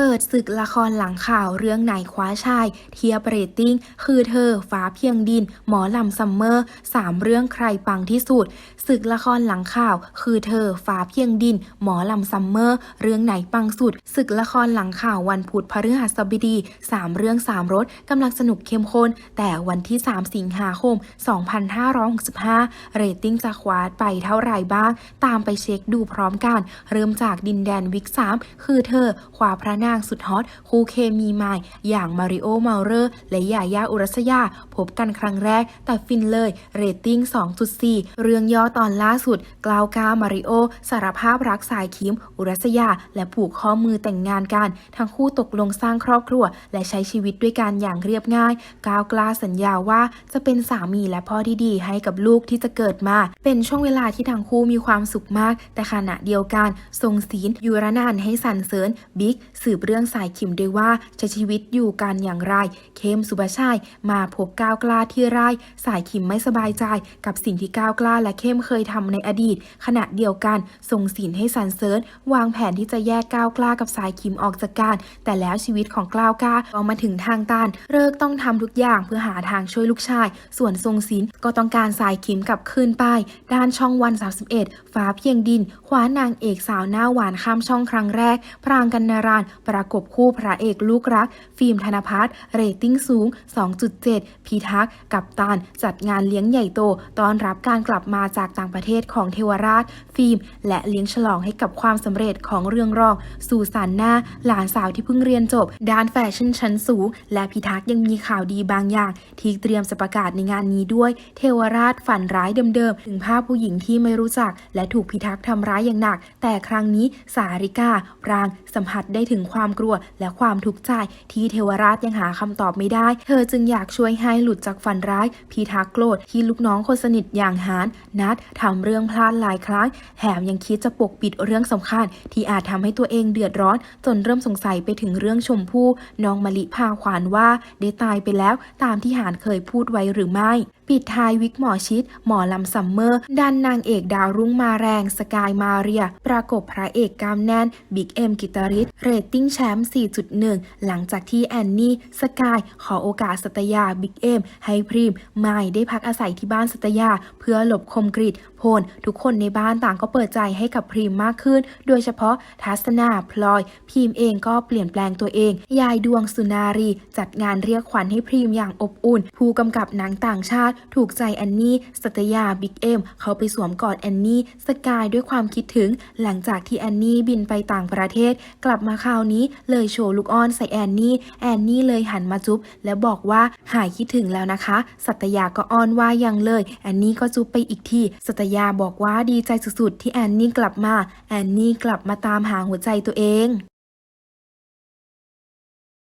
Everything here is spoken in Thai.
เปิดศึกละครหลังข่าวเรื่องไหนคว้าชาย เทียบเรตติ้ง คือเธอฟ้าเพียงดิน หมอลำซัมเมอร์สามเรื่องใครปังที่สุดศึกละครหลังข่าว คือเธอฟ้าเพียงดิน หมอลำซัมเมอร์ เรื่องไหนปังสุดศึกละครหลังข่าววันพุธพฤหัสบดีสามเรื่องสามรสกำลังสนุกเข้มข้นแต่วันที่ 3 สิงหาคม 2565 เรตติ้งจะคว้าไปเท่าไหร่บ้าง ตามไปเช็คดูพร้อมกัน เริ่มจากดินแดนวิก3คือเธอคว้าพระนางสุดฮอตคู่เคมีใหม่อย่างมาริโอเมาเรอร์และยายาอุรัสยา พบกันครั้งแรก แต่ฟินเลย เรตติ้ง 2.4 เรื่องย่อตอนล่าสุด กล่าวกามาริโอ สารภาพรักสายคิม อุรัสยา และผูกข้อมือแต่งงานกัน ทั้งคู่ตกลงสร้างครอบครัว และใช้ชีวิตด้วยกันอย่างเรียบง่าย ก้าวกล้าสัญญาว่าจะเป็นสามีและพ่อที่ดีให้กับลูกที่จะเกิดมา เป็นช่วงเวลาที่ทั้งคู่มีความสุขมาก แต่ขณะเดียวกันทรงศีลยุรนานให้สรรเสริญบิ๊กสืบเรื่องสายคิมด้วยว่าจะชีวิตอยู่กันอย่างไร เข้มสุภาชัยมาพบก้าวกล้าที่ไร่สายคิมไม่สบายใจ กับสิ่งที่ก้าวกล้าและเข้มเคยทำในอดีต ขณะเดียวกันทรงศีลให้สรรเสริญวางแผนที่จะแยกก้าวกล้ากับสายคิมออกจากกัน แต่แล้วชีวิตของก้าวกล้าก็มาถึงทางตันเลิกต้องทำทุกอย่างเพื่อหาทางช่วยลูกชาย ส่วนทรงศิลก็ต้องการสายคิมกลับคืนไป ด้านช่องวัน 31 ฟ้าเพียงดินคว้านางเอกสาวหน้าหวานข้ามช่องครั้งแรก พรางกันนารานประกบคู่พระเอกลูกรัก ฟิล์มธนพัฒน์เรตติ้งสูง 2.7พีทักษ์กับตานจัดงานเลี้ยงใหญ่โตต้อนรับการกลับมาจากต่างประเทศของเทวราช ฟิล์ม และเลี้ยงฉลองให้กับความสำเร็จของเรื่องรองสู่สารหน้า หลานสาวที่เพิ่งเรียนจบ ด้านแฟชั่นชั้นสูง และพิทักษ์ยังมีข่าวดีบางอย่าง ที่เตรียมจะประกาศในงานนี้ด้วย เทวราชฝันร้ายเดิมๆถึงภาพผู้หญิงที่ไม่รู้จัก และถูกพิทักษ์ทำร้ายอย่างหนัก แต่ครั้งนี้สาริกาปรางสัมผัสได้ถึงความความกลัวและความทุกข์ใจที่เทวราชยังหาคำตอบไม่ได้ เธอจึงอยากช่วยให้หลุดจากฝันร้าย พิทักษ์โกรธที่ลูกน้องคนสนิทอย่างหานนัดทำเรื่องพลาดหลายครั้งแถมยังคิดจะปกปิดเรื่องสำคัญ ที่อาจทำให้ตัวเองเดือดร้อน จนเริ่มสงสัยไปถึงเรื่องชมพู่น้องมะลิพาขวานว่าได้ตายไปแล้ว ตามที่หานเคยพูดไว้หรือไม่ ปิดท้ายวิกหมอชิด หมอลำซัมเมอร์ ดันนางเอกดาวรุ่งมาแรง สกายมาเรีย ประกบพระเอกกามแน่น บิ๊กเอ็มกิตาริสเรตติ้งแชมป์ 4.1 หลังจากที่แอนนี่ สกาย ขอโอกาสสัตยา บิ๊กเอ็ม ให้พรีม ไม่ได้พักอาศัยที่บ้านสัตยา เพื่อหลบคมกริดโพล ทุกคนในบ้านต่างก็เปิดใจให้กับพรีมมากขึ้น โดยเฉพาะทัศนาพลอย พีมเองก็เปลี่ยนแปลงตัวเอง ยายดวงสุนารี จัดงานเรียกขวัญให้พรีมอย่างอบอุ่น ผู้กำกับหนังต่างชาติถูกใจแอนนี่สัตยาบิ๊กเอ็มเขาไปสวมกอดแอนนี่สกายด้วยความคิดถึง หลังจากที่แอนนี่บินไปต่างประเทศ กลับมาคราวนี้เลยโชว์ลูกอ้อนใส่แอนนี่แอนนี่เลยหันมาจุ๊บและบอกว่าหายคิดถึงแล้วนะคะ สัตยาก็อ้อนว่ายังเลยแอนนี่ก็จุ๊บไปอีกทีสัตยาบอกว่าดีใจสุดๆที่แอนนี่กลับมาแอนนี่กลับมาตามหาหัวใจตัวเอง